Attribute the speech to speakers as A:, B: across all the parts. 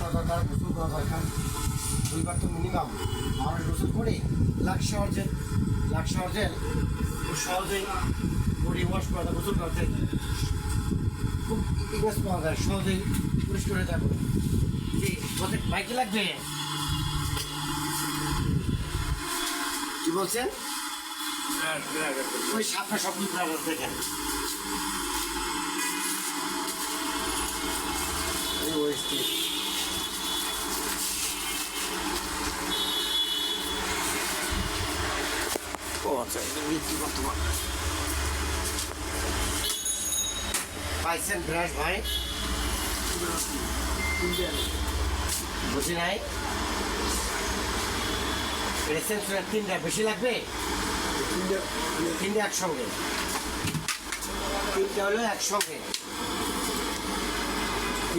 A: তার গোসল করা দরকার দুইবার তো মিনিমাম আমরা গোসল করি লাক্স জেল লাক্স জেল খুব সহজেই বডি ওয়াশ করা যায় গোসল করতে খুব ইংরেজ পাওয়া যায় সহজেই পরিষ্কার হয়ে যাবে কি বলতে বাইকে লাগবে কি বলছেন ওই সাপটা সব দেখেন এই এটা বিক্রি করতে পারব পাইছেন ব্রাশ ভাই? বুঝি নাই? রেসেন্সের তিনটা বেশি লাগবে? তিনটা একসঙ্গে। তিনটা হলো একসঙ্গে।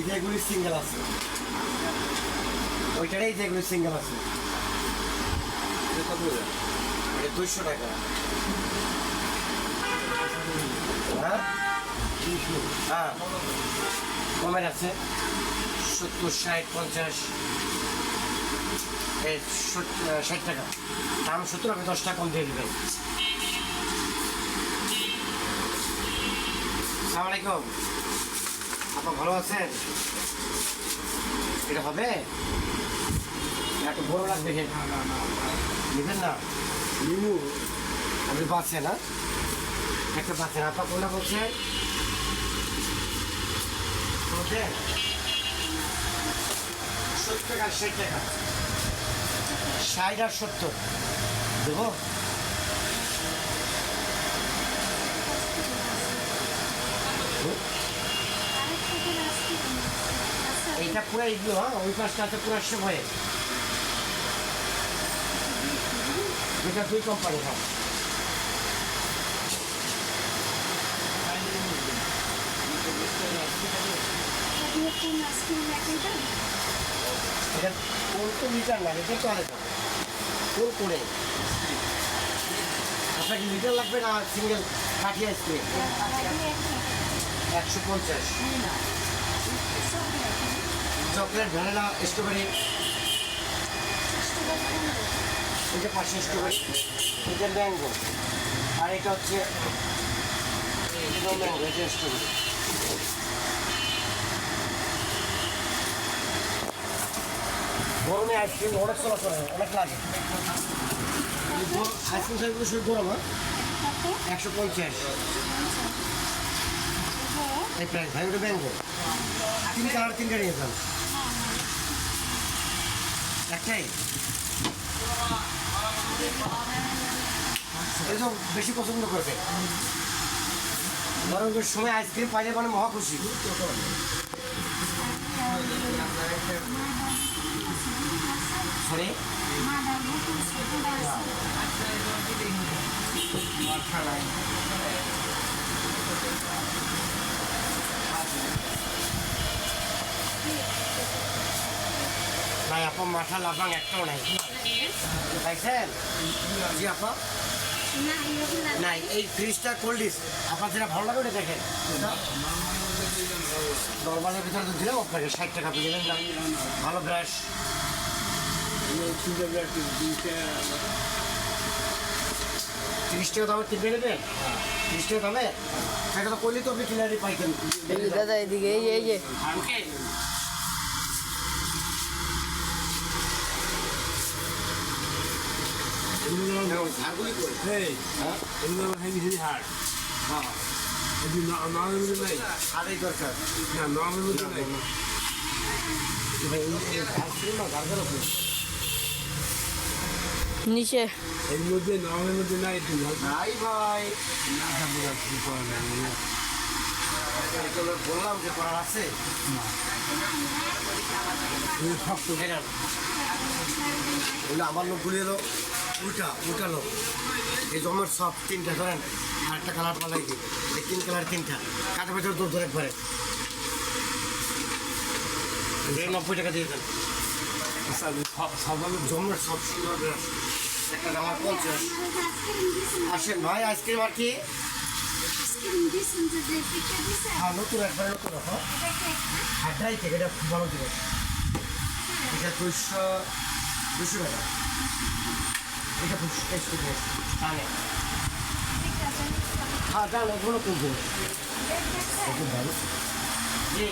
A: যেগুলি সিঙ্গেল আছে। ওইটারই যেগুলি সিঙ্গেল আছে। এটা দুশো টাকা। হ্যাঁ? হ্যাঁ। কমের আছে? সত্তর, ষাট, পঞ্চাশ। ষাট টাকা। দাম সত্তর, আপনি দশ টাকা কম দিয়ে দেবেন। সালাম আলাইকুম। আপনার ভালো আছেন? এটা হবে? একটু বড় লাগবে? নেবেন না? আপনি পাচ্ছেন না। একটা পাচ্ছেন আপনার কোনটা বলছেন সত্তর টাকা আর ষাট টাকা। ষাট আর সত্তর। দেবো? এইটা পুরো এগুলো হ্যাঁ? ওই পাশটা আছে পুরো সব এটা দুই কোম্পানি হ্যাঁ। এটা কোন তো লিটার না এটা তো আলাদা। কোন করে? আপনাকে লিটার লাগবে না সিঙ্গেল কাঠি আইসক্রিম একশো পঞ্চাশ। চকলেট ভ্যানিলা স্ট্রবেরি এটা পাশে স্ট্রবেরি এটা ম্যাঙ্গো আর এটা হচ্ছে ম্যাঙ্গো এটা স্ট্রবেরি গরমে আইসক্রিম অনেক চলাচল হয়, অনেক লাগে। আইসক্রিম সাইজগুলো শুধু গরম হ্যাঁ? একশো পঞ্চাশ। এই প্রাইস ভাই, ওটা ম্যাঙ্গো তিন কালার তিনটা নিয়ে যান একটাই? তো বেশি পছন্দ করবে। গরমের সময় আইসক্রিম পাইলে মানে মহা খুশি। সরি নাই আপা মাথা লাফাং একটাও নাই। পাইছেন? জি আপা। নাই এই ফ্রিজটা কোল্ড ডিস আপনার যেটা ভালো লাগে ওটা দেখেন। নর্মালের ভিতরে তো দিলাম আপনাকে ষাট টাকা পেয়ে যাবেন ভালো ব্রাশ। তিরিশ টাকা দামে তিনটে নেবেন তিরিশ টাকা দামে? সেটা তো করলে তো আপনি কিনারি পাইতেন।
B: দাদা এদিকে এই যে এই নিচে।
C: এর মধ্যে নর্মের মধ্যে নাই
A: নাই ভাই এগুলো বললাম যে আছে আমার লোকগুলি এলো। উল্টা উল্টা লোক। এই জমের সব তিনটা ধরেন আর একটা কালার পালাই দিই এই তিন কালার তিনটা। কাটা ভেতরে দূর ধরে একবারে। নব্বই টাকা দিয়ে দেন।
C: সবাই
A: জমের সব সুন্দর একটা কালার পঞ্চাশ। আসেন ভাই আইসক্রিম আর কি? হ্যাঁ নতুন একবারে নতুন রাখো হাটাই থেকে এটা খুব ভালো জিনিস এটা দুশো দুশো টাকা। এটা দুশো একশো হ্যাঁ জানো ওগুলো করব জি।